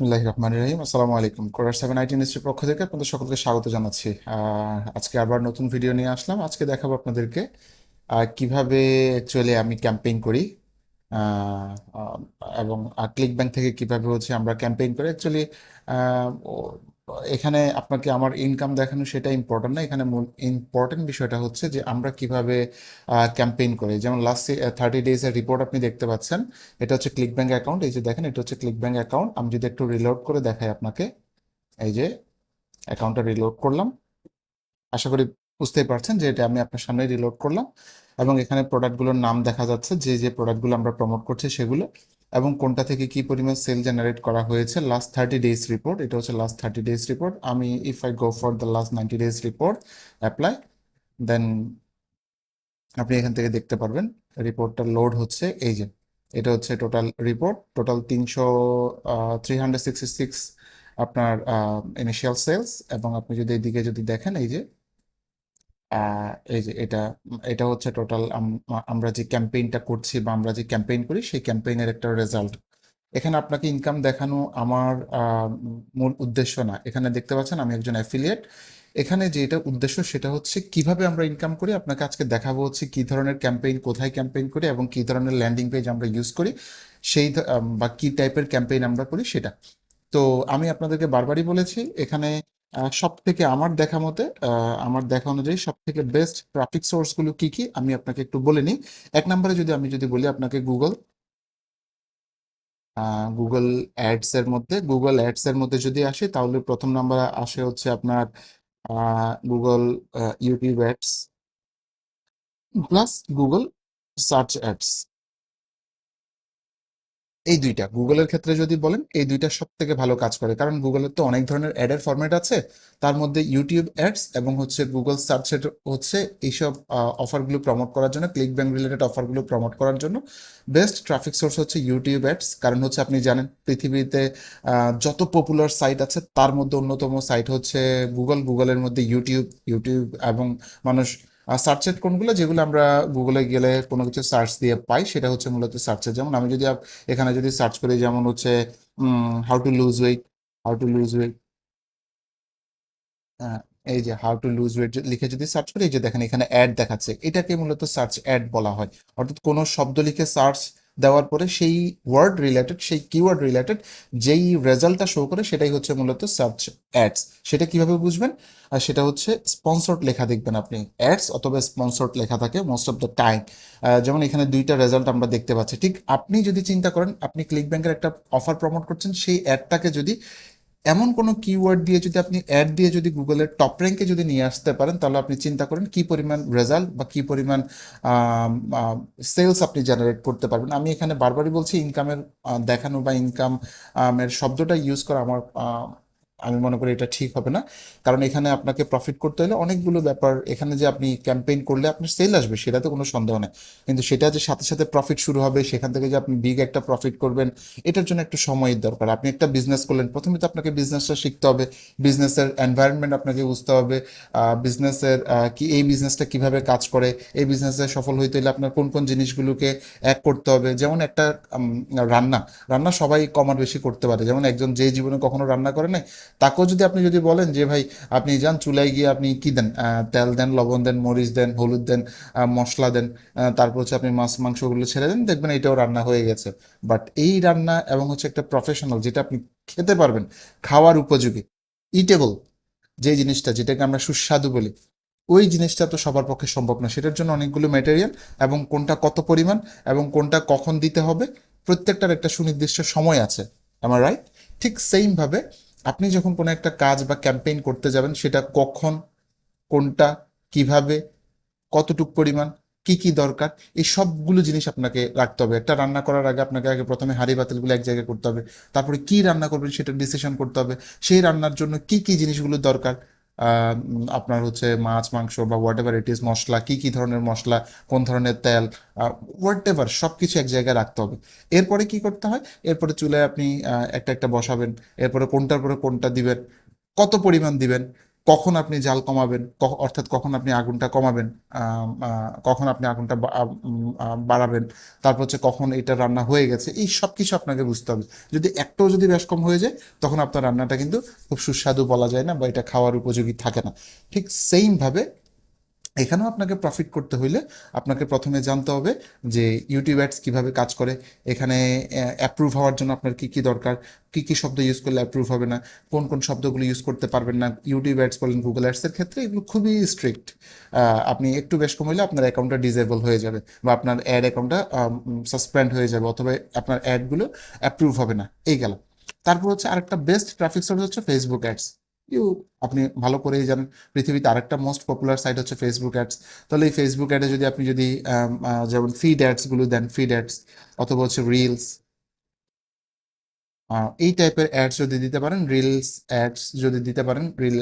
বিসমুল্লাহ রহমান রহিম। আসসালামু আলাইকুম। কোরার সেভেন আইটি ইন্ডাস্ট্রির পক্ষ থেকে আপনাদের সকলকে স্বাগত জানাচ্ছি। আজকে আবার নতুন ভিডিও নিয়ে আসলাম। আজকে দেখাবো আপনাদেরকে কীভাবে অ্যাকচুয়ালি আমি ক্যাম্পেইন করি। এবং ক্লিক ব্যাংক থেকে কীভাবে হচ্ছে আমরা ক্যাম্পেইন করি। অ্যাকচুয়ালি এখানে আপনাকে আমার ইনকাম দেখানো সেটা ইম্পর্টেন্ট না। এখানে মূল ইম্পর্টেন্ট বিষয়টা হচ্ছে যে আমরা কীভাবে ক্যাম্পেইন করি। যেমন লাস্ট থার্টি ডেজ এর রিপোর্ট আপনি দেখতে পাচ্ছেন। এটা হচ্ছে ক্লিক ব্যাঙ্ক অ্যাকাউন্ট এই যে দেখেন, এটা হচ্ছে ক্লিক ব্যাঙ্ক অ্যাকাউন্ট আমি যদি একটু রিলোড করে দেখাই আপনাকে। এই যে অ্যাকাউন্টটা রিলোড করলাম। আশা করি বুঝতেই পারছেন যে এটা আমি আপনার সামনে রিলোড করলাম। এবং এখানে প্রোডাক্টগুলোর নাম দেখা যাচ্ছে। যে যে প্রোডাক্টগুলো আমরা প্রমোট করছি সেগুলো। এবং কোনটা থেকে কি পরিমাণ সেল জেনারেট করা হয়েছে লাস্ট থার্টি ডেজ রিপোর্ট এটা হচ্ছে লাস্ট থার্টি ডেজ রিপোর্ট আমি if I go for the last ninety days report apply then আপনি এখান থেকে দেখতে পারবেন রিপোর্টটা লোড হচ্ছে, এই যে, এটা হচ্ছে টোটাল রিপোর্ট টোটাল তিনশো থ্রি হান্ড্রেড সিক্সটি সিক্স আপনার ইনিশিয়াল সেলস এবং আপনি যদি এদিকে যদি দেখেন, এই যে এই যে এটা এটা হচ্ছে টোটাল আমরা যে ক্যাম্পেইনটা করছি বা আমরা যে ক্যাম্পেইন করি, সেই ক্যাম্পেইনের একটা রেজাল্ট এখানে আপনাকে ইনকাম দেখানো আমার মূল উদ্দেশ্য না। এখানে দেখতে পাচ্ছেন আমি একজন অ্যাফিলিয়েট এখানে যেটা উদ্দেশ্য সেটা হচ্ছে কীভাবে আমরা ইনকাম করি, আপনাকে আজকে দেখাবো হচ্ছে কি ধরনের ক্যাম্পেইন কোথায় ক্যাম্পেইন করি এবং কি ধরনের ল্যান্ডিং পেজ আমরা ইউজ করি, সেই বা কি টাইপের ক্যাম্পেইন আমরা করি সেটা। তো আমি আপনাদেরকে বারবারই বলেছি, এখানে সব থেকে আমার দেখা মতে আমার দেখা অনুযায়ী সব থেকে বেস্ট ট্রাফিক সোর্সগুলো কি কি, আমি আপনাকে একটু বলে নিই। এক নম্বরে যদি আমি যদি বলি আপনাকে গুগল গুগল অ্যাডস এর মধ্যে গুগল অ্যাডস এর মধ্যে যদি আসি, তাহলে প্রথম নাম্বার আসে হচ্ছে আপনার Google YouTube ads plus Google search ads এই দুইটা। গুগলের ক্ষেত্রে যদি বলেন, এই দুইটা সব থেকে ভালো কাজ করে। কারণ গুগলের তো অনেক ধরনের অ্যাডের ফরম্যাট আছে। তার মধ্যে ইউটিউব অ্যাডস এবং হচ্ছে গুগল সার্চের হচ্ছে এইসব অফারগুলো প্রমোট করার জন্য ক্লিক ব্যাংক রিলেটেড অফারগুলো প্রমোট করার জন্য বেস্ট ট্রাফিক সোর্স হচ্ছে ইউটিউব অ্যাডস কারণ হচ্ছে আপনি জানেন, পৃথিবীতে যত পপুলার সাইট আছে, তার মধ্যে অন্যতম সাইট হচ্ছে গুগল গুগলের মধ্যে ইউটিউব ইউটিউব এবং মানুষ সার্চের কোনগুলো? যেগুলো আমরা গুগলে গেলে কোনো কিছু সার্চ দিয়ে পাই, সেটা হচ্ছে মূলত সার্চের যেমন আমি যদি এখানে যদি সার্চ করি, যেমন হচ্ছে how to lose weight how to lose weight এই যে হাউ টু লুজ ওয়েট লিখে যদি সার্চ করি, এই যে দেখেন এখানে অ্যাড দেখাচ্ছে। এটাকে মূলত সার্চ অ্যাড বলা হয়। অর্থাৎ কোনো শব্দ লিখে সার্চ দেওয়ার পরে সেই ওয়ার্ড রিলেটেড সেই কিওয়ার্ড রিলেটেড যেই রেজাল্টটা শো করে সেটাই হচ্ছে মূলত সার্চ অ্যাডস সেটা কীভাবে বুঝবেন? আর সেটা হচ্ছে স্পন্সর্ড লেখা দেখবেন আপনি। অ্যাডস অথবা স্পন্সর্ড লেখা থাকে মোস্ট অফ দ্য টাইম যেমন এখানে দুইটা রেজাল্ট আমরা দেখতে পাচ্ছি। ঠিক আপনি যদি চিন্তা করেন, আপনি ক্লিক ব্যাংকের একটা অফার প্রমোট করছেন, সেই অ্যাডটাকে যদি এমন কোনো কিওয়ার্ড দিয়ে যদি আপনি অ্যাড দিয়ে যদি গুগলের টপ র্যাঙ্কে যদি নিয়ে আসতে পারেন, তাহলে আপনি চিন্তা করেন কি পরিমাণ রেজাল্ট বা কি পরিমাণ সেলস আপনি জেনারেট করতে পারবেন। আমি এখানে বারবারই বলছি ইনকামের দেখানো বা ইনকাম এর শব্দটা ইউজ করা আমার আমি মনে করি এটা ঠিক হবে না। কারণ এখানে আপনাকে প্রফিট করতে হলে অনেকগুলো ব্যাপার, এখানে যে আপনি ক্যাম্পেইন করলে আপনার সেল আসবে, সেটাতে কোনো সন্দেহ নেই। কিন্তু সেটা যে সাথে সাথে প্রফিট শুরু হবে, সেখান থেকে যে আপনি বিগ একটা প্রফিট করবেন, এটার জন্য একটু সময়ের দরকার। আপনি একটা বিজনেস করলেন, প্রথমে তো আপনাকে বিজনেসটা শিখতে হবে বিজনেসের এনভায়রনমেন্ট আপনাকে বুঝতে হবে বিজনেসের কি, এই বিজনেসটা কীভাবে কাজ করে, এই বিজনেসে সফল হইতে হলে আপনার কোন কোন জিনিসগুলোকে এক করতে হবে। যেমন একটা রান্না। রান্না সবাই কমার বেশি করতে পারে। যেমন একজন যে জীবনে কখনো রান্না করে নাই তাকেও যদি আপনি যদি বলেন যে, ভাই, আপনি যান, চুলায় গিয়ে আপনি কি দেন? তেল দেন, লবণ দেন, মরিচ দেন, হলুদ দেন মশলা দেন তারপর হচ্ছে আপনি মাছ, মাংসগুলো ছেড়ে দেন, দেখবেন এটাও রান্না হয়ে গেছে। বাট এই রান্না এবং হচ্ছে একটা প্রফেশনাল যেটা আপনি খেতে পারবেন, খাওয়ার উপযোগী ইটেবল যে জিনিসটা যেটাকে আমরা সুস্বাদু বলি, ওই জিনিসটা তো সবার পক্ষে সম্ভব না। সেটার জন্য অনেকগুলো ম্যাটেরিয়াল এবং কোনটা কত পরিমাণ এবং কোনটা কখন দিতে হবে, প্রত্যেকটার একটা সুনির্দিষ্ট সময় আছে। আমার রাইট ঠিক সেইম ভাবে আপনি যখন কোনো একটা কাজ বা ক্যাম্পেইন করতে যাবেন, সেটা কখন, কোনটা, কীভাবে, কতটুক পরিমাণ, কি কি দরকার, এই সবগুলো জিনিস আপনাকে রাখতে হবে। একটা রান্না করার আগে আপনাকে আগে প্রথমে হাড়ি বাতিলগুলো এক জায়গায় করতে হবে। তারপরে কি রান্না করবেন সেটা ডিসিশন করতে হবে। সেই রান্নার জন্য কি কি জিনিসগুলো দরকার আপনার হচ্ছে মাছ, মাংস বা হোয়াট এভার ইট ইজ মশলা, কী কী ধরনের মশলা, কোন ধরনের তেল হোয়াট এভার সব কিছু এক জায়গায় রাখতে হবে। এরপরে কি করতে হয়? এরপরে চুলায় আপনি একটা একটা বসাবেন। এরপরে কোনটার পরে কোনটা দিবেন? কত পরিমাণ দিবেন? কখন আপনি জাল কমাবেন? অর্থাৎ কখন আপনি আগুনটা কমাবেন? কখন আপনি আগুনটা বাড়াবেন? তারপর হচ্ছে কখন এটা রান্না হয়ে গেছে? এই সব কিছু আপনাকে বুঝতে হবে। যদি একটাও যদি বেশ কম হয়ে যায়, তখন আপনার রান্নাটা কিন্তু খুব সুস্বাদু বলা যায় না বা এটা খাওয়ার উপযোগী থাকে না। ঠিক সেইম ভাবে এখানেও আপনাকে প্রফিট করতে হইলে আপনাকে প্রথমে জানতে হবে যে ইউটিউব অ্যাডস কীভাবে কাজ করে, এখানে অ্যাপ্রুভ হওয়ার জন্য আপনার কি কি দরকার, কি কি শব্দ ইউজ করলে অ্যাপ্রুভ হবে না, কোন কোন শব্দগুলো ইউজ করতে পারবেন না ইউটিউব অ্যাডস বলেন গুগল অ্যাডসের ক্ষেত্রে এগুলো খুবই স্ট্রিক্ট আপনি একটু বেশ কম হইলে আপনার অ্যাকাউন্টটা ডিজেবল হয়ে যাবে বা আপনার অ্যাড অ্যাকাউন্টটা সাসপেন্ড হয়ে যাবে অথবা আপনার অ্যাডগুলো অ্যাপ্রুভ হবে না, এই গেল। তারপর হচ্ছে আরেকটা বেস্ট ট্রাফিক সোর্স হচ্ছে ফেসবুক অ্যাডস ইউ, আপনি ভালো করেই জানেন। পৃথিবীতে আরেকটা মোস্ট পপুলার সাইট হচ্ছে ফেসবুক অ্যাডস তাহলে এই ফেসবুক অ্যাডে যদি আপনি যদি যেমন ফিড অ্যাডসগুলো দেন ফিড অ্যাডস অথবা হচ্ছে রিলস এই টাইপের অ্যাডস যদি দিতে পারেন রিলস অ্যাডস যদি দিতে পারেন রিল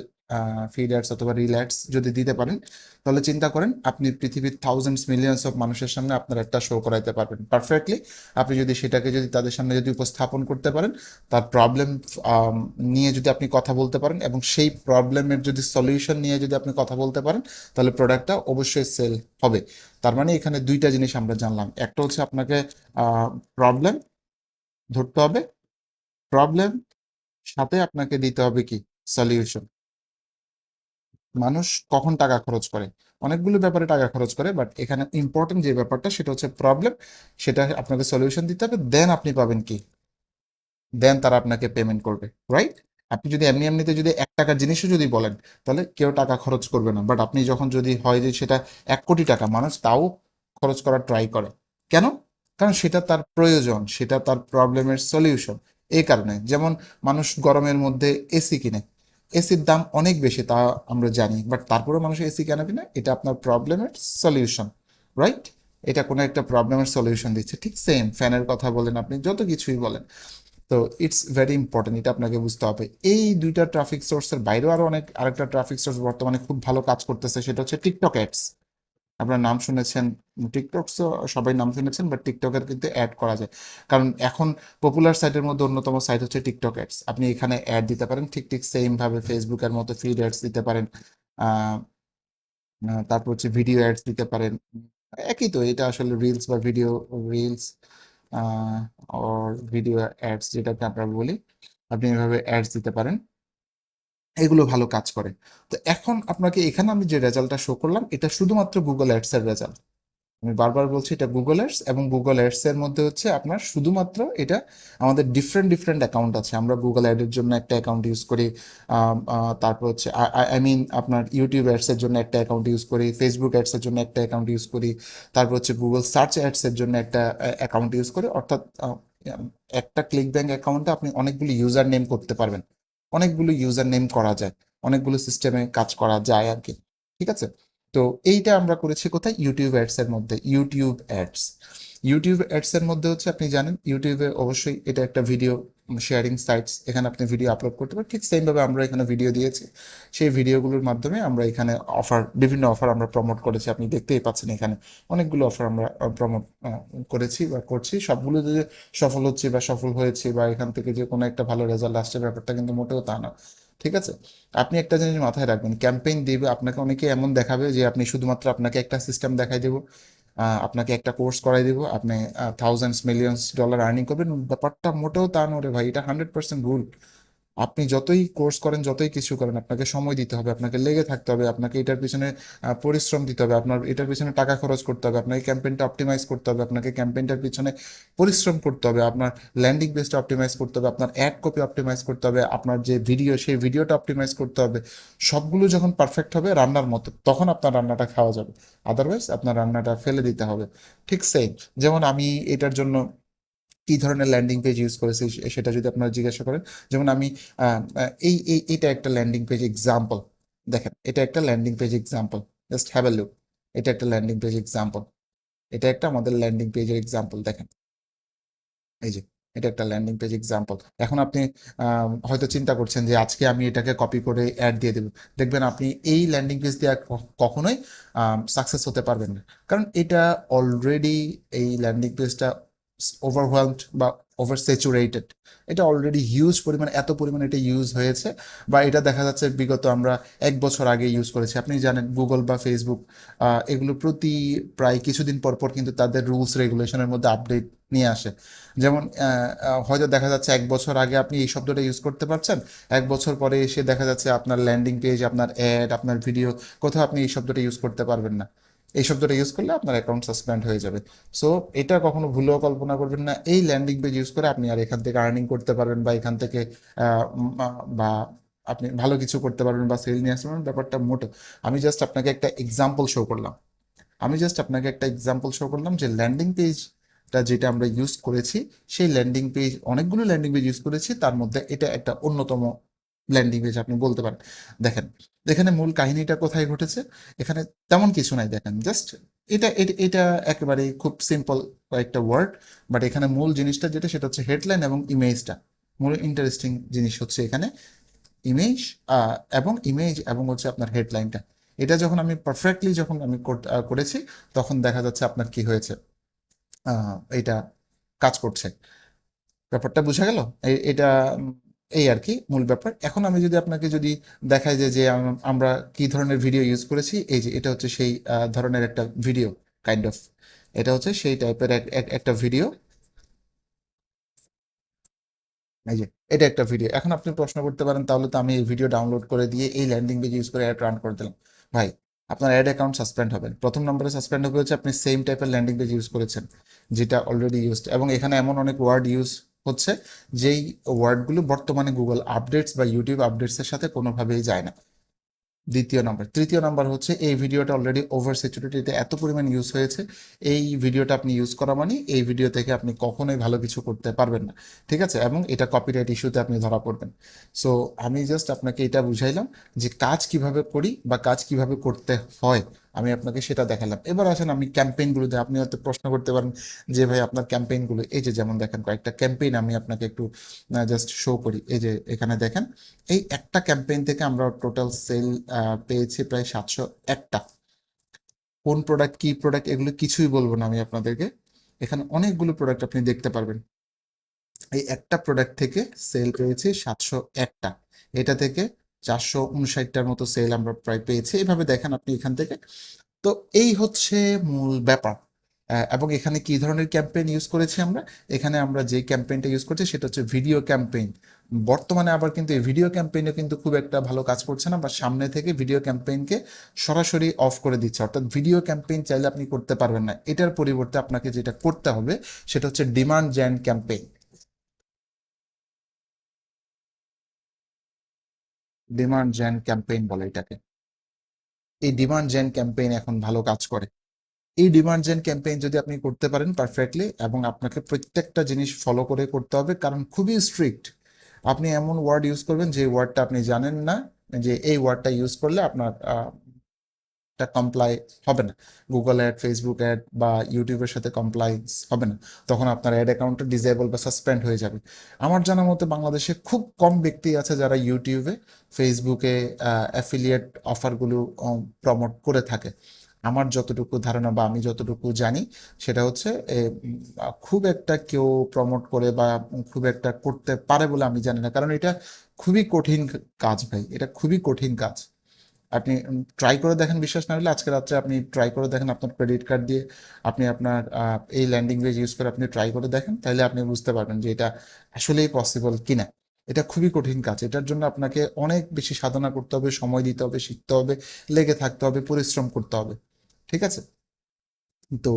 ফিড অ্যাডস অথবা রিল অ্যাডস যদি দিতে পারেন, তাহলে চিন্তা করেন আপনি পৃথিবীর থাউজেন্ডস মিলিয়ন্স অফ মানুষের সামনে আপনার একটা শো করাইতে পারবেন। পারফেক্টলি আপনি যদি সেটাকে যদি তাদের সামনে যদি উপস্থাপন করতে পারেন, তার প্রবলেম নিয়ে যদি আপনি কথা বলতে পারেন এবং সেই প্রবলেমের যদি সলিউশন নিয়ে যদি আপনি কথা বলতে পারেন, তাহলে প্রোডাক্টটা অবশ্যই সেল হবে। তার মানে এখানে দুইটা জিনিস আমরা জানলাম। একটা হচ্ছে আপনাকে প্রবলেম ধরতে হবে প্রবলেম সাথে আপনাকে দিতে হবে কি? সলিউশন মানুষ কখন টাকা খরচ করে? অনেকগুলো ব্যাপারে টাকা খরচ করে বাট এখানে ইম্পর্টেন্ট যে ব্যাপারটা সেটা হচ্ছে প্রবলেম সেটা আপনাকে সলিউশন দিতে হবে দেন আপনি পাবেন কি? দেন তারা আপনাকে পেমেন্ট করবে রাইট আপনি যদি এমনি এমনিতে যদি এক টাকার জিনিসও যদি বলেন, তাহলে কেউ টাকা খরচ করবে না। বাট আপনি যখন যদি হয় যে সেটা এক কোটি টাকা, মানুষ তাও খরচ করার ট্রাই করে। কেন? কারণ সেটা তার প্রয়োজন, সেটা তার প্রবলেমের সলিউশন এই কারণে, যেমন মানুষ গরমের মধ্যে এসি কিনে এসির দাম অনেক বেশি, তা আমরা জানি। বাট তারপরে মানুষ এসি কেন না এটা আপনার প্রবলেমের সলিউশন রাইট এটা কোনো একটা প্রবলেমের সলিউশন দিচ্ছে। ঠিক সেম ফ্যানের কথা বলেন আপনি, যত কিছুই বলেন। তো ইটস ভেরি ইম্পর্টেন্ট এটা আপনাকে বুঝতে হবে। এই দুইটা ট্রাফিক সোর্সের বাইরেও আরও অনেক, আরেকটা ট্রাফিক সোর্স বর্তমানে খুব ভালো কাজ করতেছে, সেটা হচ্ছে টিকটক অ্যাডস আপনার নাম শুনেছেন টিকটক সবাই নাম শুনেছেন বাট টিকটকের কিন্তু অ্যাড করা যায়। কারণ এখন পপুলার সাইটের মধ্যে অন্যতম সাইট হচ্ছে টিকটক অ্যাডস আপনি এখানে অ্যাড দিতে পারেন, ঠিক ঠিক সেম ভাবে ফেসবুকের মতো ফিড অ্যাডস দিতে পারেন তারপর হচ্ছে ভিডিও অ্যাডস দিতে পারেন। একই তো, এটা আসলে রিলস বা ভিডিও রিলস ওর ভিডিও অ্যাডস যেটাকে আমরা বলি, আপনি এভাবে অ্যাডস দিতে পারেন। এগুলো ভালো কাজ করে। তো এখন আপনাকে এখানে আমি যে রেজাল্টটা শো করলাম, এটা শুধুমাত্র গুগল অ্যাডস এর রেজাল্ট আমি বারবার বলছি এটা গুগল অ্যাডস এবং গুগল অ্যাডস এর মধ্যে হচ্ছে আপনার শুধুমাত্র এটা আমাদের ডিফারেন্ট ডিফারেন্ট অ্যাকাউন্ট আছে। আমরা গুগল অ্যাডের জন্য একটা অ্যাকাউন্ট ইউজ করি তারপর হচ্ছে আই মিন আপনার ইউটিউব অ্যাডস এর জন্য একটা অ্যাকাউন্ট ইউজ করি ফেসবুক অ্যাডস এর জন্য একটা অ্যাকাউন্ট ইউজ করি, তারপর হচ্ছে গুগল সার্চ অ্যাডস এর জন্য একটা অ্যাকাউন্ট ইউজ করি। অর্থাৎ একটা ক্লিক ব্যাংক অ্যাকাউন্টে আপনি অনেকগুলো ইউজার নেম করতে পারবেন। অনেকগুলো ইউজার নেম করা যায়, অনেকগুলো সিস্টেমে কাজ করা যায় আর কি। ঠিক আছে? তো এইটা আমরা করেছি কোথায়? ইউটিউব অ্যাডস এর মধ্যে ইউটিউব অ্যাডস ইউটিউব অ্যাডস এর মধ্যে হচ্ছে আপনি জানেন ইউটিউবে অবশ্যই এটা একটা ভিডিও শেয়ারিং সাইটস এখানে আপনি ভিডিও আপলোড করতে পারেন। ঠিক সেম ভাবে আমরা এখানে ভিডিও দিয়েছি, সেই ভিডিওগুলোর মাধ্যমে আমরা এখানে অফার বিভিন্ন অফার আমরা প্রমোট করেছি। আপনি দেখতেই পাচ্ছেন এখানে অনেকগুলো অফার আমরা প্রমোট করেছি বা করছি। সবগুলো যে সফল হচ্ছে বা সফল হয়েছে বা এখান থেকে যে কোনো একটা ভালো রেজাল্ট আসছে ব্যাপারটা কিন্তু মোটেও তা না। ঠিক আছে? আপনি একটা জিনিস মাথায় রাখবেন ক্যাম্পেইন দিবে, আপনাকে অনেকে এমন দেখাবে যে আপনি শুধুমাত্র আপনাকে একটা সিস্টেম দেখাই দেবো আপনাকে একটা কোর্স করাই দিব, আপনি থাউজেন্ডস মিলিয়ন্স ডলার আর্নিং করবেন, ব্যাপারটা মোটেও তা নরে ভাই, এটা হান্ড্রেড পার্সেন্ট ভুল আপনি যতই কোর্স করেন, যতই কিছু করেন, আপনাকে সময় দিতে হবে, আপনাকে লেগে থাকতে হবে, আপনাকে এটার পিছনে পরিশ্রম দিতে হবে, আপনার এটার পিছনে টাকা খরচ করতে হবে, আপনাকে ক্যাম্পেইনটা অপটিমাইজ করতে হবে, আপনাকে ক্যাম্পেইনটার পিছনে পরিশ্রম করতে হবে, আপনার ল্যান্ডিং পেজটা অপটিমাইজ করতে হবে, আপনার অ্যাড কপি অপটিমাইজ করতে হবে, আপনার যে ভিডিও সেই ভিডিওটা অপটিমাইজ করতে হবে, সবগুলো যখন পারফেক্ট হবে রান্নার মতো, তখন আপনার রান্নাটা খাওয়া যাবে আদারওয়াইজ আপনার রান্নাটা ফেলে দিতে হবে, ঠিক সেই যেমন আমি এটার জন্য কি ধরনের ল্যান্ডিং পেজ ইউজ করেছি সেটা যদি আপনারা জিজ্ঞাসা করেন। যেমন আমি এই এই, এটা একটা ল্যান্ডিং পেজ এক্সাম্পল দেখেন, এটা একটা landing page example just have a look এটা একটা ল্যান্ডিং পেজ এক্সাম্পল এটা একটা আমাদের ল্যান্ডিং পেজের এক্সাম্পল দেখেন। এই যে, এটা একটা ল্যান্ডিং পেজ এক্সাম্পল এখন আপনি হয়তো চিন্তা করছেন যে আজকে আমি এটাকে কপি করে অ্যাড দিয়ে দেবো। দেখবেন আপনি এই ল্যান্ডিং পেজ দিয়ে কখনোই সাকসেস হতে পারবেন না। কারণ এটা অলরেডি এই ল্যান্ডিং পেজটা ওভারওয়েলমড বা ওভার স্যাচুরেটেড এটা অলরেডি হিউজ পরিমাণ, এত পরিমাণে এটা ইউজ হয়েছে বা এটা দেখা যাচ্ছে বিগত আমরা এক বছর আগে ইউজ করেছি। আপনি জানেন গুগল বা ফেসবুক এগুলো প্রতি প্রায় কিছুদিন পর পর কিন্তু তাদের রুলস রেগুলেশনের মধ্যে আপডেট নিয়ে আসে। যেমন হয়তো দেখা যাচ্ছে এক বছর আগে আপনি এই শব্দটা ইউজ করতে পারছেন, এক বছর পরে এসে দেখা যাচ্ছে আপনার ল্যান্ডিং পেজ আপনার অ্যাড আপনার ভিডিও কোথাও আপনি এই শব্দটা ইউজ করতে পারবেন না। এই শব্দটা ইউজ করলে আপনার অ্যাকাউন্ট সাসপেন্ড হয়ে যাবে। সো এটা কখনো ভুলেও কল্পনা করবেন না। এই ল্যান্ডিং পেজ ইউজ করে আপনি আর এখান থেকে আর্নিং করতে পারবেন বা এখান থেকে বা আপনি ভালো কিছু করতে পারবেন বা সেল নিয়ে আসতে পারবেন। ব্যাপারটা মোটো। আমি জাস্ট আপনাকে একটা এক্সাম্পল শো করলাম। আমি জাস্ট আপনাকে একটা এক্সাম্পল শো করলাম যে ল্যান্ডিং পেজটা যেটা আমরা ইউজ করেছি, সেই ল্যান্ডিং পেজ অনেকগুলো ল্যান্ডিং পেজ ইউজ করেছি, তার মধ্যে এটা একটা অন্যতম ল্যান্ডিং পেজ আপনি বলতে পারেন। দেখেন, এখানে মূল কাহিনীটা কোথায় ঘটেছে? এখানে তেমন কিছু নাই, দেখেন। জাস্ট এটা, এটা- একেবারে খুব সিম্পল কয়েকটা ওয়ার্ড বাট এখানে মূল জিনিসটা যেটা, সেটা হচ্ছে হেডলাইন এবং ইমেজটা মূল ইন্টারেস্টিং জিনিস হচ্ছে এখানে ইমেজ এবং ইমেজ এবং হচ্ছে আপনার হেডলাইনটা এটা যখন আমি পারফেক্টলি যখন আমি কর- করেছি, তখন দেখা যাচ্ছে আপনার কি হয়েছে। এটা কাজ করছে। ব্যাপারটা বোঝা গেল? এটা এই আর কি মূল ব্যাপার। এখন আমি যদি আপনাকে যদি দেখাই যে যে আম- আমরা কি ধরনের ভিডিও ইউজ করেছি, এই যে এটা হচ্ছে সেই ধরনের একটা ভিডিও কাইন্ড অফ এটা হচ্ছে সেই টাইপের একটা ভিডিও এই যে, এটা একটা ভিডিও এখন আপনি প্রশ্ন করতে পারেন, তাহলে তো আমি এই ভিডিও ডাউনলোড করে দিয়ে এই ল্যান্ডিং পেজ ইউজ করে অ্যাড রান করে দিলাম। ভাই, আপনার অ্যাড অ্যাকাউন্ট সাসপেন্ড হবে। প্রথম নম্বরে সাসপেন্ড হবে হচ্ছে আপনি সেম টাইপের ল্যান্ডিং পেজ ইউজ করেছেন, যেটা অলরেডি ইউজড এবং এখানে এমন অনেক ওয়ার্ড ইউজ হচ্ছে যেই ওয়ার্ডগুলো বর্তমানে গুগল আপডেটস বা ইউটিউব আপডেটসের সাথে কোনোভাবেই যায় না। দ্বিতীয় নম্বর তৃতীয় নাম্বার হচ্ছে এই ভিডিওটা অলরেডি ওভার স্যাচুরেটেড এত পরিমাণ ইউজ হয়েছে। এই ভিডিওটা আপনি ইউজ করা মানে এই ভিডিও থেকে আপনি কখনোই ভালো কিছু করতে পারবেন না। ঠিক আছে? এবং এটা কপিরাইট ইস্যুতে আপনি ধরা পড়বেন। সো আমি জাস্ট আপনাকে এটা বুঝাইলাম যে কাজ কীভাবে করি বা কাজ কীভাবে করতে হয়। আমি আপনাকে সেটা দেখালাম। এবার আসেন আমি ক্যাম্পেইনগুলোতে আপনি হয়তো প্রশ্ন করতে পারেন যে, ভাই, আপনার ক্যাম্পেইনগুলো এই যে যেমন দেখেন, কয়েকটা ক্যাম্পেইন আমি আপনাকে একটু জাস্ট শো করি। এই যে এখানে দেখেন, এই একটা ক্যাম্পেইন থেকে আমরা টোটাল সেল পেয়েছি প্রায় সাতশো একটা। কোন প্রোডাক্ট কি প্রোডাক্ট এগুলো কিছুই বলব না আমি আপনাদেরকে। এখানে অনেকগুলো প্রোডাক্ট আপনি দেখতে পারবেন। এই একটা প্রোডাক্ট থেকে সেল পেয়েছি সাতশো একটা। এটা থেকে চারশো উনষাটটার মতো সেল আমরা প্রায় পেয়েছি। এভাবে দেখেন আপনি এখান থেকে। তো এই হচ্ছে মূল ব্যাপার। এবং এখানে কি ধরনের ক্যাম্পেইন ইউজ করেছি আমরা? এখানে আমরা যে ক্যাম্পেইনটা ইউজ করছি সেটা হচ্ছে ভিডিও ক্যাম্পেইন বর্তমানে আবার কিন্তু এই ভিডিও ক্যাম্পেইনও কিন্তু খুব একটা ভালো কাজ করছে না, বা সামনে থেকে ভিডিও ক্যাম্পেইনকে সরাসরি অফ করে দিচ্ছে। অর্থাৎ ভিডিও ক্যাম্পেইন চাইলে আপনি করতে পারবেন না। এটার পরিবর্তে আপনাকে যেটা করতে হবে, সেটা হচ্ছে demand gen campaign demand gen campaign বলে এটাকে। এই ডিমান্ড জেন ক্যাম্পেইন এখন ভালো কাজ করে। এই ডিমান্ড জেন ক্যাম্পেইন যদি আপনি করতে পারেন পারফেক্টলি এবং আপনাকে প্রত্যেকটা জিনিস ফলো করে করতে হবে, কারণ খুবই স্ট্রিক্ট আপনি এমন ওয়ার্ড ইউজ করবেন যে ওয়ার্ডটা আপনি জানেন না, যে এই ওয়ার্ডটা ইউজ করলে আপনার টা কমপ্লাই হবে না। গুগল অ্যাড ফেসবুক অ্যাড বা ইউটিউবের সাথে কমপ্লাইন্স হবে না। তখন আপনার অ্যাড অ্যাকাউন্টটা ডিজেবল বা সাসপেন্ড হয়ে যাবে। আমার জানা মতে বাংলাদেশে খুব কম ব্যক্তি আছে যারা ইউটিউবে ফেসবুকে অ্যাফিলিয়েট অফারগুলো প্রমোট করে থাকে। আমার যতটুকু ধারণা বা আমি যতটুকু জানি, সেটা হচ্ছে খুব একটা কেউ প্রমোট করে বা খুব একটা করতে পারে বলে আমি জানি না। কারণ এটা খুবই কঠিন কাজ ভাই। এটা খুবই কঠিন কাজ। আপনি ট্রাই করে দেখেন, বিশ্বাস না হলে আজকে রাত্রে আপনি ট্রাই করে দেখেন আপনার ক্রেডিট কার্ড দিয়ে আপনি আপনার এই ল্যান্ডিং পেজ ইউজ করে আপনি ট্রাই করে দেখেন তাহলে আপনি বুঝতে পারবেন যে এটা আসলেই পসিবল কিনা। এটা খুবই কঠিন কাজ, এটার জন্য আপনাকে অনেক বেশি সাধনা করতে হবে, সময় দিতে হবে, শিখতে হবে, লেগে থাকতে হবে, পরিশ্রম করতে হবে, ঠিক আছে? তো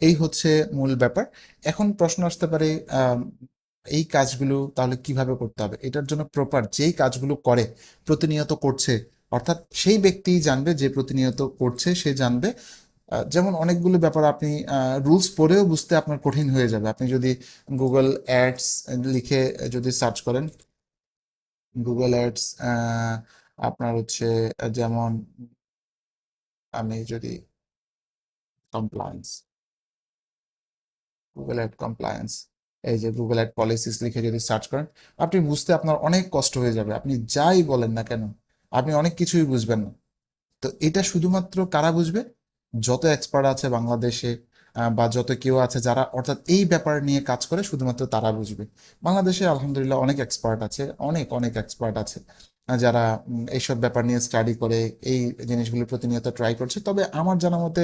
এই হচ্ছে মূল ব্যাপার। এখন প্রশ্ন আসতে পারে এই কাজগুলো তাহলে কীভাবে করতে হবে? এটার জন্য প্রপার যেই কাজগুলো করে, প্রতিনিয়ত করছে অর্থাৎ সেই ব্যক্তিই জানবে যে প্রতিনিয়ত করছে, সে জানবে। যেমন অনেকগুলো ব্যাপার আপনি রুলস পড়েও বুঝতে আপনার কঠিন হয়ে যাবে। আপনি যদি গুগল অ্যাডস লিখে যদি সার্চ করেন গুগল অ্যাডস আপনার হচ্ছে, যেমন আমি যদি কমপ্লায়েন্স গুগল অ্যাড কমপ্লায়েন্স এই যে গুগল অ্যাড পলিসিস লিখে যদি সার্চ করেন, আপনি বুঝতে আপনার অনেক কষ্ট হয়ে যাবে। আপনি যাই বলেন না কেন আপনি অনেক কিছুই বুঝবেন না। তো এটা শুধুমাত্র কারা বুঝবে? যত এক্সপার্ট আছে বাংলাদেশে বা যত কেউ আছে যারা, অর্থাৎ এই ব্যাপার নিয়ে কাজ করে, শুধুমাত্র তারা বুঝবে। বাংলাদেশে আলহামদুলিল্লাহ অনেক এক্সপার্ট আছে, অনেক অনেক এক্সপার্ট আছে যারা এইসব ব্যাপার নিয়ে স্টাডি করে, এই জিনিসগুলো প্রতিনিয়ত ট্রাই করছে। তবে আমার জানা মতে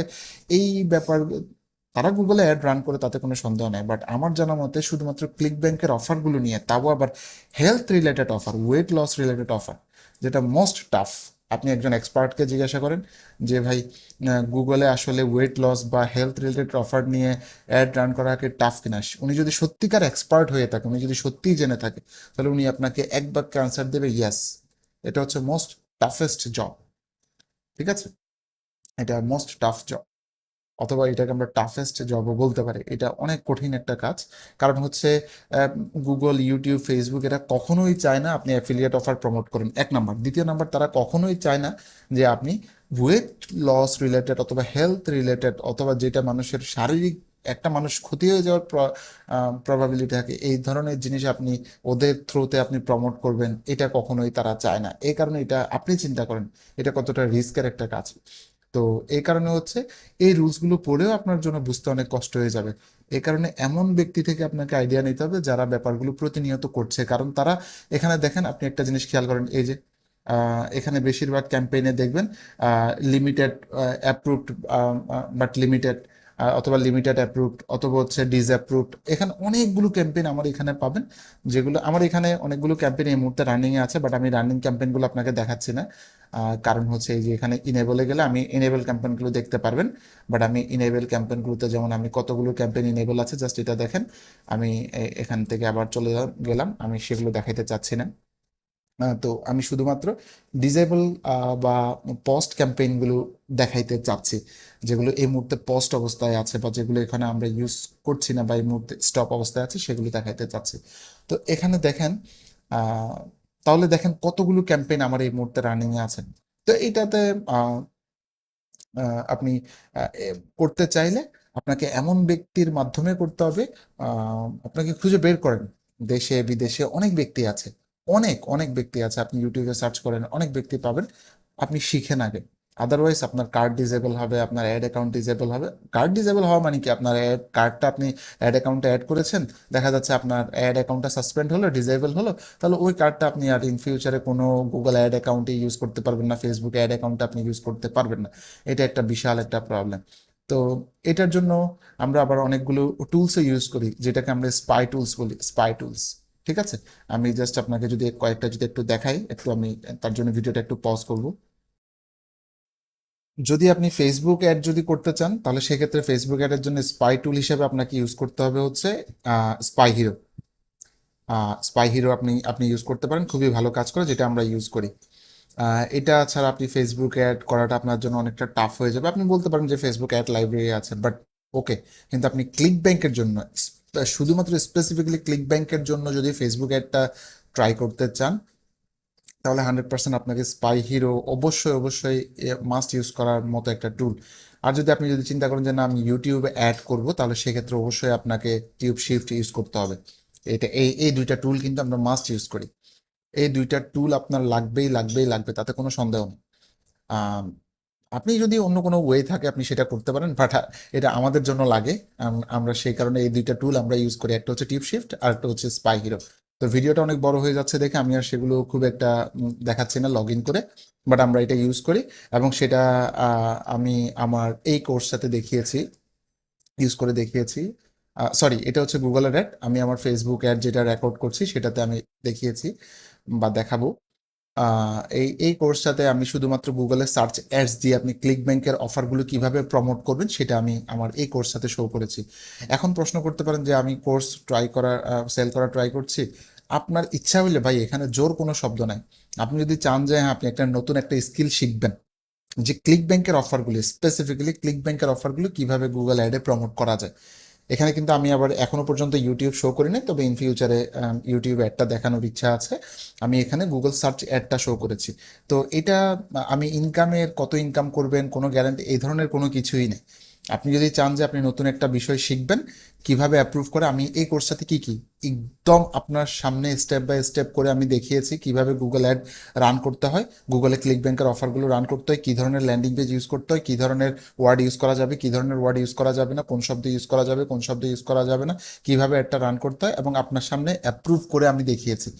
এই ব্যাপার, তারা গুগলে অ্যাড রান করে তাতে কোনো সন্দেহ নেই। বাট আমার জানা মতে শুধুমাত্র ক্লিক ব্যাংকের অফারগুলো নিয়ে, তাও আবার health related offer weight loss related offer যেটা মোস্ট টাফ আপনি একজন এক্সপার্টকে জিজ্ঞাসা করেন যে, ভাই গুগলে আসলে ওয়েট লস বা হেলথ রিলেটেড অফার নিয়ে অ্যাড রান করা কি টাফ কিনা? উনি যদি সত্যিকার এক্সপার্ট হয়ে থাকে, উনি যদি সত্যিই জেনে থাকে, তাহলে উনি আপনাকে এক বাক্যে আনসার দেবে ইয়াস এটা হচ্ছে মোস্ট টাফেস্ট জব ঠিক আছে? এটা মোস্ট টাফ জব অথবা এটাকে আমরা টাফেস্ট জবও বলতে পারি। এটা অনেক কঠিন একটা কাজ। কারণ হচ্ছে গুগল ইউটিউব ফেসবুক এরা কখনোই চায় না আপনি অ্যাফিলিয়েট অফার প্রমোট করেন। এক নাম্বার। দ্বিতীয় নাম্বার, তারা কখনোই চায় না যে আপনি ওয়েট লস রিলেটেড অথবা হেলথ রিলেটেড অথবা যেটা মানুষের শারীরিক একটা মানুষ ক্ষতি হয়ে যাওয়ার প্রবাবিলিটি থাকে, এই ধরনের জিনিস আপনি ওদের থ্রুতে আপনি প্রমোট করবেন, এটা কখনোই তারা চায় না। এই কারণে এটা আপনি চিন্তা করেন, এটা কতটা রিস্কের একটা কাজ। তো এই কারণে হচ্ছে এই রুলসগুলো পড়েও আপনার জন্য বুঝতে অনেক কষ্ট হয়ে যাবে। এই কারণে এমন ব্যক্তি থেকে আপনাকে আইডিয়া নিতে হবে যারা ব্যাপারগুলো প্রতিনিয়ত করছে। কারণ তারা এখানে দেখেন, আপনি একটা জিনিস খেয়াল করেন, এই যে এখানে বেশিরভাগ ক্যাম্পেইনে দেখবেন লিমিটেড অ্যাপ্রুভড বাট লিমিটেড অথবা লিমিটেড অ্যাপ্রুভড অথবা হচ্ছে ডিসঅ্যাপ্রুভড এখানে অনেকগুলো ক্যাম্পেইন আমার এখানে পাবেন, যেগুলো আমার এখানে অনেকগুলো ক্যাম্পেইন এই মুহূর্তে রানিংয়ে আছে বাট আমি রানিং ক্যাম্পেইনগুলো আপনাকে দেখাচ্ছি না। কারণ হচ্ছে এই যে এখানে ইনেবলে গেলে আমি ইনেবল ক্যাম্পেইনগুলো দেখতে পারবেন বাট আমি ইনেবল ক্যাম্পেইনগুলোতে যেমন আমি কতগুলো ক্যাম্পেইন ইনেবল আছে জাস্ট এটা দেখেন। আমি এখান থেকে আবার চলে গেলাম, আমি সেগুলো দেখাইতে চাচ্ছি না। তো আমি শুধুমাত্র ডিজেবল বা পোস্ট ক্যাম্পেইনগুলো দেখাইতে চাচ্ছি, যেগুলো এই মুহূর্তে পোস্ট অবস্থায় আছে বা যেগুলো এখানে আমরা ইউজ করছি না বা এই মুহূর্তে স্টপ অবস্থায় আছে, সেগুলো দেখাইতে চাচ্ছি। তো এখানে দেখেন তাহলে দেখেন কতগুলো ক্যাম্পেইন আমার এই মুহূর্তে রানিং এ আছে। তো এইটাতে আপনি করতে চাইলে আপনাকে এমন ব্যক্তির মাধ্যমে করতে হবে আপনাকে খুঁজে বের করেন। দেশে, বিদেশে অনেক ব্যক্তি আছে। অনেক অনেক ব্যক্তি আছে, আপনি ইউটিউবে সার্চ করেন, অনেক ব্যক্তি পাবেন, আপনি শিখেন আগে আদারওয়াইজ আপনার কার্ড ডিজেবল হবে, আপনার অ্যাড অ্যাকাউন্ট ডিজেবল হবে। কার্ড ডিজেবল হওয়া মানে কি? আপনার অ্যাড কার্ডটা আপনি অ্যাড অ্যাকাউন্টে অ্যাড করেছেন, দেখা যাচ্ছে আপনার অ্যাড অ্যাকাউন্টটা সাসপেন্ড হলো ডিজেবল হলো, তাহলে ওই কার্ডটা আপনি আর ইন ফিউচারে কোনো গুগল অ্যাড অ্যাকাউন্টে ইউজ করতে পারবেন না ফেসবুক অ্যাড অ্যাকাউন্টে আপনি ইউজ করতে পারবেন না। এটা একটা বিশাল একটা প্রবলেম তো এটার জন্য আমরা আবার অনেকগুলো টুলসও ইউজ করি, যেটাকে আমরা স্পাই টুলস বলি স্পাই টুলস ঠিক আছে? আমি জাস্ট আপনাকে যদি কয়েকটা যদি একটু দেখাই, একটু আমি তার জন্য ভিডিওটা একটু পজ করব। যদি আপনি ফেসবুক অ্যাড যদি করতে চান, তাহলে সেক্ষেত্রে ফেসবুক অ্যাডের জন্য স্পাই টুল হিসেবে আপনাকে ইউজ করতে হবে হচ্ছে স্পাই হিরো স্পাই হিরো আপনি আপনি ইউজ করতে পারেন, খুবই ভালো কাজ করে, যেটা আমরা ইউজ করি। এটা ছাড়া আপনি ফেসবুক অ্যাড করাটা আপনার জন্য অনেকটা টাফ হয়ে যাবে। আপনি বলতে পারেন যে ফেসবুক অ্যাড লাইব্রেরি আছে বাট ওকে কিন্তু আপনি ক্লিক ব্যাংকের জন্য শুধুমাত্র স্পেসিফিক্যালি ক্লিক ব্যাংকের জন্য যদি ফেসবুক অ্যাডটা ট্রাই করতে চান, তাহলে হান্ড্রেড পার্সেন্ট আপনাকে স্পাই হিরো অবশ্যই অবশ্যই মাস্ট ইউজ করার মতো একটা টুল আর যদি আপনি যদি চিন্তা করেন যে না, আমি ইউটিউবে অ্যাড করব, তাহলে সেক্ষেত্রে অবশ্যই আপনাকে টিউব শিফট ইউজ করতে হবে। এটা এই এই দুইটা টুল কিন্তু আমরা মাস্ট ইউজ করি। এই দুইটা টুল আপনার লাগবেই লাগবেই, লাগবে, তাতে কোনো সন্দেহ নেই। আপনি যদি অন্য কোনো ওয়ে থাকে, আপনি সেটা করতে পারেন বাট এটা আমাদের জন্য লাগে। আমরা সেই কারণে এই দুইটা টুল আমরা ইউজ করি। একটা হচ্ছে টিউব শিফট আর একটা হচ্ছে স্পাই হিরো তো ভিডিওটা অনেক বড় হয়ে যাচ্ছে দেখে, আমি আর সেগুলো খুব একটা দেখাচ্ছি না লগ ইন করে। বাট আমরা এটা ইউজ করি, এবং সেটা আমি আমার এই কোর্সটাতে দেখিয়েছি ইউজ করে দেখিয়েছি। সরি এটা হচ্ছে গুগলের অ্যাড আমি আমার ফেসবুক অ্যাড যেটা রেকর্ড করছি, সেটাতে আমি দেখিয়েছি বা দেখাবো। এই এই কোর্সটাতে আমি শুধুমাত্র গুগলে সার্চ অ্যাডস দিয়ে আপনি ক্লিক ব্যাংকের অফারগুলো কীভাবে প্রমোট করবেন, সেটা আমি আমার এই কোর্সটাতে শো করেছি। এখন প্রশ্ন করতে পারেন যে আমি কোর্স ট্রাই করার সেল করা ট্রাই করছি? আপনার ইচ্ছা হইলে ভাই, এখানে জোর কোনো শব্দ নাই। আপনি যদি চান যে হ্যাঁ আপনি একটা নতুন একটা স্কিল শিখবেন, যে ক্লিক ব্যাংকের অফারগুলি স্পেসিফিক্যালি ক্লিক ব্যাংকের অফারগুলো কীভাবে গুগল অ্যাডে প্রমোট করা যায়? এখানে কিন্তু আমি আবার এখনও পর্যন্ত ইউটিউব শো করি নাই তবে ইন ফিউচারে ইউটিউব অ্যাডটা দেখানোর ইচ্ছা আছে। আমি এখানে গুগল সার্চ অ্যাডটা শো করেছি। তো এটা, আমি ইনকামের কত ইনকাম করবেন, কোনো গ্যারান্টি এই ধরনের কোনো কিছুই নেই। আপনি যদি চান যে আপনি নতুন একটা বিষয় শিখবেন, কীভাবে অ্যাপ্রুভ করে, আমি এই কোর্সটাতে কি কি, একদম আপনার সামনে স্টেপ বাই স্টেপ করে আমি দেখিয়েছি কীভাবে গুগল অ্যাড রান করতে হয় গুগলে ক্লিক ব্যাংকের অফারগুলো রান করতে হয়, কী ধরনের ল্যান্ডিং পেজ ইউজ করতে হয়, কী ধরনের ওয়ার্ড ইউজ করা যাবে, কী ধরনের ওয়ার্ড ইউজ করা যাবে না, কোন শব্দ ইউজ করা যাবে, কোন শব্দ ইউজ করা যাবে না, কীভাবে একটা রান করতে হয় এবং আপনার সামনে অ্যাপ্রুভ করে আমি দেখিয়েছি।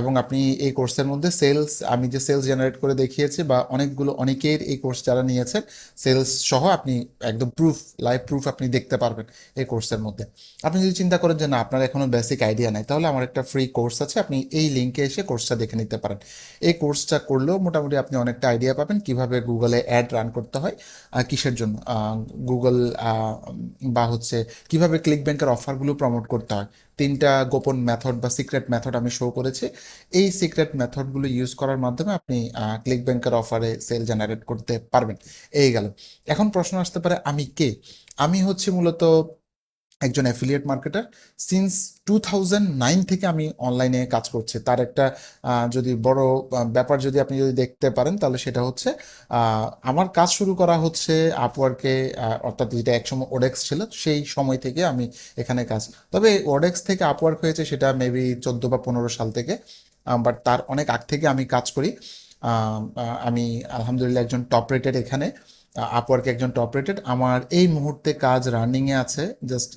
এবং আপনি এই কোর্সের মধ্যে সেলস আমি যে সেলস জেনারেট করে দেখিয়েছি বা অনেকগুলো, অনেকের এই কোর্স যারা নিয়েছেন সেলস সহ আপনি একদম প্রুফ লাইভ প্রুফ আপনি দেখতে পারবেন এই কোর্সের মধ্যে। আপনি যদি চিন্তা করেন যে না, আপনার এখনও বেসিক আইডিয়া নাই, তাহলে আমার একটা ফ্রি কোর্স আছে, আপনি এই লিঙ্কে এসে কোর্সটা দেখে নিতে পারেন। এই কোর্সটা করলেও মোটামুটি আপনি অনেকটা আইডিয়া পাবেন কীভাবে গুগলে অ্যাড রান করতে হয় কিসের জন্য গুগল বা হচ্ছে কীভাবে ক্লিক ব্যাংকের অফারগুলো প্রমোট করতে হয়। তিনটা গোপন মেথড বা সিক্রেট মেথড আমি শো করেছি। এই সিক্রেট মেথডগুলো ইউজ করার মাধ্যমে আপনি ক্লিক ব্যাংকের অফারে সেল জেনারেট করতে পারবেন। এই গেল। এখন প্রশ্ন আসতে পারে, আমি কে? আমি হচ্ছে মূলত একজন অ্যাফিলিয়েট মার্কেটার সিন্স টু থেকে আমি অনলাইনে কাজ করছি। তার একটা যদি বড় ব্যাপার যদি আপনি যদি দেখতে পারেন, তাহলে সেটা হচ্ছে আমার কাজ শুরু করা হচ্ছে আপওয়ার্কে অর্থাৎ যেটা একসময় ওডেক্স ছিল, সেই সময় থেকে আমি এখানে কাজ। তবে ওডেক্স থেকে আপওয়ার্ক হয়েছে সেটা মেবি চোদ্দ বা পনেরো সাল থেকে বাট তার অনেক আগ থেকে আমি কাজ করি। আমি আলহামদুলিল্লাহ একজন টপ রেটেড এখানে আপওয়ার্কে একজন টপ রেটেড আমার এই মুহূর্তে কাজ রানিংয়ে আছে জাস্ট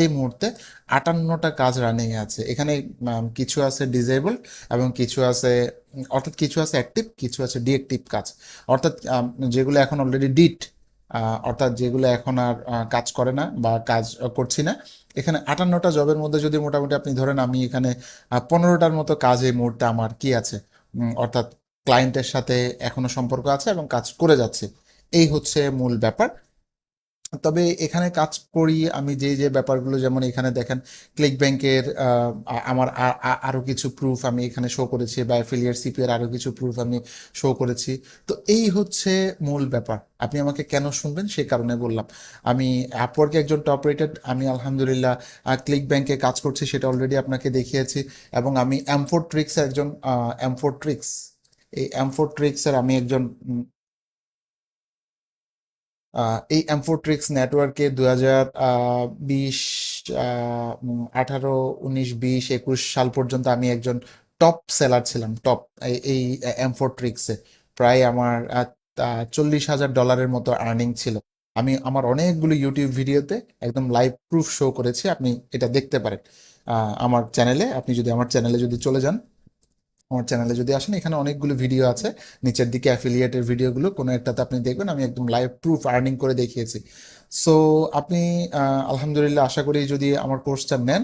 এই মুহূর্তে আটান্নটা কাজ রানিংয়ে আছে। এখানে কিছু আছে ডিজেবল এবং কিছু আছে, অর্থাৎ কিছু আছে অ্যাক্টিভ কিছু আছে ডিএক্টিভ কাজ। অর্থাৎ যেগুলো এখন অলরেডি ডিট অর্থাৎ যেগুলো এখন আর কাজ করে না বা কাজ করছি না। এখানে আটান্নটা জবের মধ্যে যদি মোটামুটি আপনি ধরেন, আমি এখানে পনেরোটার মতো কাজ এই মুহূর্তে আমার কি আছে? অর্থাৎ ক্লায়েন্টের সাথে এখনও সম্পর্ক আছে এবং কাজ করে যাচ্ছে। এই হচ্ছে মূল ব্যাপার। তবে এখানে কাজ করি আমি যে যে ব্যাপারগুলো যেমন এখানে দেখেন ক্লিক ব্যাংকের আমার আ- আ- কিছু প্রুফ আমি এখানে শো করেছি বা অ্যাফিলিয়েট সিপি আরও কিছু প্রুফ আমি শো করেছি। তো এই হচ্ছে মূল ব্যাপার। আপনি আমাকে কেন শুনবেন? সে কারণে বললাম। আমি আপওয়ার্কে একজন টপ রেটেড আমি আলহামদুলিল্লাহ ক্লিক ব্যাংকে কাজ করছি, সেটা অলরেডি আপনাকে দেখিয়েছি। এবং আমি এমফোর ট্রিক্স একজন এমফোর ট্রিক্স এই এমফোর ট্রিক্সের আমি একজন এই এমফোট্রিক্স নেটওয়ার্কে দু হাজার বিশ আঠারো, উনিশ, বিশ, একুশ সাল পর্যন্ত আমি একজন টপ সেলার ছিলাম টপ এই এমফোট্রিক্সে প্রায় আমার চল্লিশ হাজার ডলারের মতো আর্নিং ছিল। আমি আমার অনেকগুলো ইউটিউব ভিডিওতে একদম লাইভ প্রুফ শো করেছি, আপনি এটা দেখতে পারেন। আমার চ্যানেলে আপনি যদি আমার চ্যানেলে যদি চলে যান আমার চ্যানেলে যদি আসেন, এখানে অনেকগুলো ভিডিও আছে। নিচের দিকে অ্যাফিলিয়েটের ভিডিওগুলো কোনো একটাতে আপনি দেখবেন, আমি একদম লাইভ প্রুফ আর্নিং করে দেখিয়েছি। সো আপনি আলহামদুলিল্লাহ আশা করি যদি আমার কোর্সটা নেন,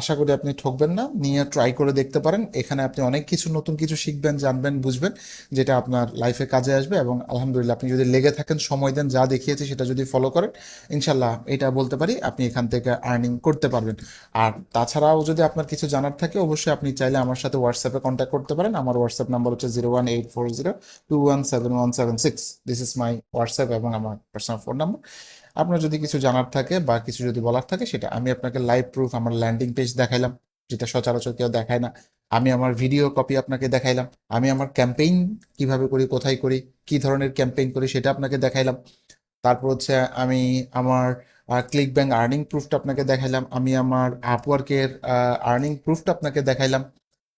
আশা করি আপনি ঠকবেন না। নিয়ে ট্রাই করে দেখতে পারেন। এখানে আপনি অনেক কিছু, নতুন কিছু শিখবেন, জানবেন, বুঝবেন, যেটা আপনার লাইফে কাজে আসবে এবং আলহামদুলিল্লাহ আপনি যদি লেগে থাকেন, সময় দেন, যা দেখিয়েছি সেটা যদি ফলো করেন ইনশাল্লাহ এটা বলতে পারি, আপনি এখান থেকে আর্নিং করতে পারবেন। আর তাছাড়াও যদি আপনার কিছু জানার থাকে, অবশ্যই আপনি চাইলে আমার সাথে হোয়াটসঅ্যাপে কন্ট্যাক্ট করতে পারেন। আমার হোয়াটসঅ্যাপ নাম্বার হচ্ছে zero one eight four zero two one seven one seven six this is my WhatsApp এবং আমার পার্সোনাল ফোন নাম্বার আপনার যদি কিছু জানার থাকে বা কিছু যদি বলার থাকে, সেটা আমি আপনাকে লাইভ প্রুফ আমার ল্যান্ডিং পেজ দেখাইলাম, যেটা সচরাচর কেউ দেখায় না। আমি আমার ভিডিও কপি আপনাকে দেখাইলাম, আমি আমার ক্যাম্পেইন কীভাবে করি, কোথায় করি, কি ধরনের ক্যাম্পেইন করি, সেটা আপনাকে দেখাইলাম। তারপর হচ্ছে আমি আমার ক্লিক ব্যাংক আর্নিং প্রুফটা আপনাকে দেখাইলাম, আমি আমার আপওয়ার্কের আর্নিং প্রুফটা আপনাকে দেখাইলাম।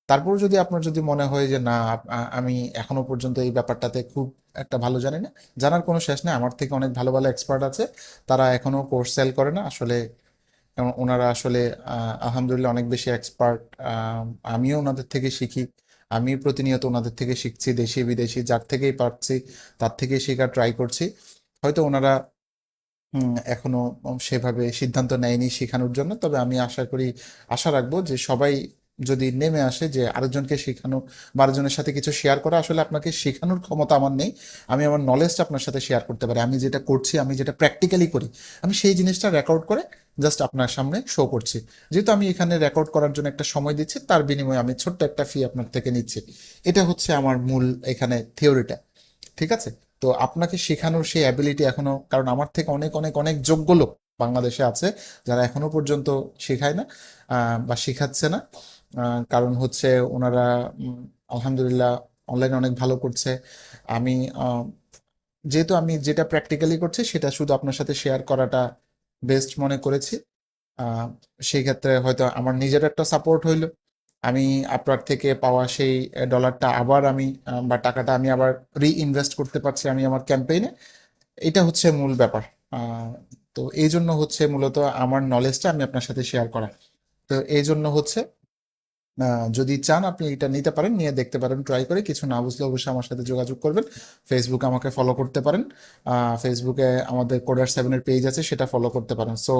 তারপর যদি আপনার যদি মনে হয় যে, না আমি এখনও পর্যন্ত এই ব্যাপারটাতে খুব একটা ভালো জানি না, জানার কোনো শেষ নেই। আমার থেকে অনেক ভালো ভালো এক্সপার্ট আছে। তারা এখনও কোর্স সেল করে না। আসলে ওনারা আসলে আলহামদুলিল্লাহ অনেক বেশি এক্সপার্ট আমিও ওনাদের থেকে শিখি। আমি প্রতিনিয়ত ওনাদের থেকে শিখছি, দেশি, বিদেশি, যার থেকেই পারছি, তার থেকেই শেখার ট্রাই করছি। হয়তো ওনারা এখনও সেভাবে সিদ্ধান্ত নেয়নি শেখানোর জন্য। তবে আমি আশা করি, আশা রাখব যে সবাই যদি নেমে আসে যে আরেকজনকে শেখানো বা আরেকজনের সাথে কিছু শেয়ার করা, আসলে আপনাকে শেখানোর ক্ষমতা আমার নেই। আমি আমার নলেজটা আপনার সাথে শেয়ার করতে পারি। আমি যেটা করছি, আমি যেটা প্র্যাকটিক্যালি করি, আমি সেই জিনিসটা রেকর্ড করে জাস্ট আপনার সামনে শো করছি। যেহেতু আমি এখানে রেকর্ড করার জন্য একটা সময় দিচ্ছি, তার বিনিময়ে আমি ছোট্ট একটা ফি আপনার থেকে নিচ্ছি। এটা হচ্ছে আমার মূল এখানে থিওরিটা ঠিক আছে? তো আপনাকে শেখানোর সেই অ্যাবিলিটি এখনও, কারণ আমার থেকে অনেক অনেক অনেক যোগ্য লোক বাংলাদেশে আছে, যারা এখনও পর্যন্ত শেখায় না বা শেখাচ্ছে না। কারণ হচ্ছে ওনারা আলহামদুলিল্লাহ অনলাইনে অনেক ভালো করছে। আমি যেহেতু আমি যেটা প্র্যাকটিক্যালি করছি, সেটা শুধু আপনার সাথে শেয়ার করাটা বেস্ট মনে করেছি। সেই ক্ষেত্রে হয়তো আমার নিজের একটা সাপোর্ট হইল। আমি আপনার থেকে পাওয়া সেই ডলারটা আবার আমি বা টাকাটা আমি আবার রি ইনভেস্ট করতে পারছি আমি আমার ক্যাম্পেইনে এটা হচ্ছে মূল ব্যাপার। তো এই জন্য হচ্ছে মূলত আমার নলেজটা আমি আপনার সাথে শেয়ার করা। তো এই জন্য হচ্ছে যদি চান আপনি এটা নিতে পারেন, নিয়ে দেখতে পারেন ট্রাই করে। কিছু না বুঝলে অবশ্যই আমার সাথে যোগাযোগ করবেন। ফেসবুকে আমাকে ফলো করতে পারেন। ফেসবুকে আমাদের কোডার সেভেনের পেজ আছে, সেটা ফলো করতে পারেন। সো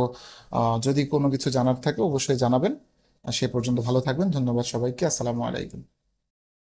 যদি কোনো কিছু জানার থাকে অবশ্যই জানাবেন। সে পর্যন্ত ভালো থাকবেন। ধন্যবাদ সবাইকে। আসসালামু আলাইকুম।